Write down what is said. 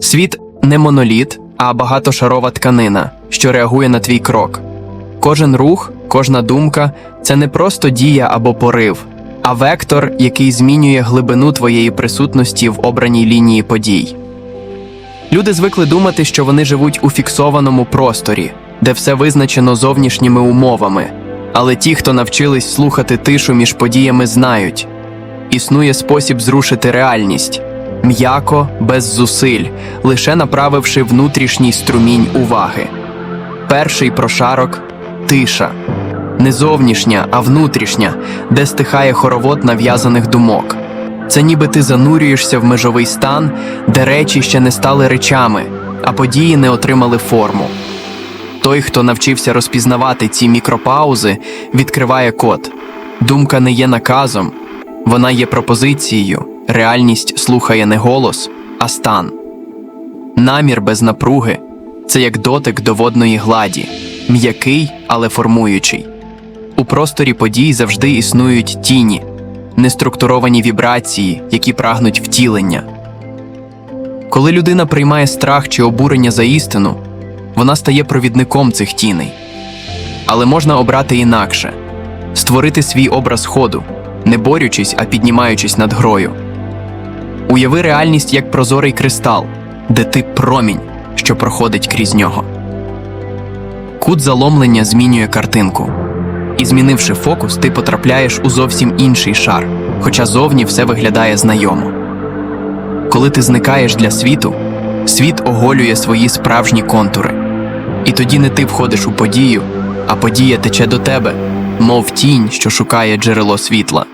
Світ не моноліт, а багатошарова тканина, що реагує на твій крок. Кожен рух, кожна думка це не просто дія або порив, а вектор, який змінює глибину твоєї присутності в обраній лінії подій. Люди звикли думати, що вони живуть у фіксованому просторі, де все визначено зовнішніми умовами. Але ті, хто навчились слухати тишу між подіями, знають існує спосіб зрушити реальність м'яко, без зусиль, лише направивши внутрішній струмінь уваги. Перший прошарок тиша, не зовнішня, а внутрішня, де стихає хоровод нав'язаних думок. Це ніби ти занурюєшся в межовий стан, де речі ще не стали речами, а події не отримали форму. Той, хто навчився розпізнавати ці мікропаузи, відкриває код. Думка не є наказом, вона є пропозицією. Реальність слухає не голос, а стан. Намір без напруги це як дотик до водної гладі, м'який, але формуючий. У просторі подій завжди існують тіні, неструктуровані вібрації, які прагнуть втілення. Коли людина приймає страх чи обурення за істину, вона стає провідником цих тіней. Але можна обрати інакше створити свій образ ходу, не борючись, а піднімаючись над грою. Уяви реальність як прозорий кристал, де ти промінь, що проходить крізь нього. Кут заломлення змінює картинку. І змінивши фокус, ти потрапляєш у зовсім інший шар, хоча зовні все виглядає знайомо. Коли ти зникаєш для світу, світ оголює свої справжні контури. І тоді не ти входиш у подію, а подія тече до тебе, мов тінь, що шукає джерело світла.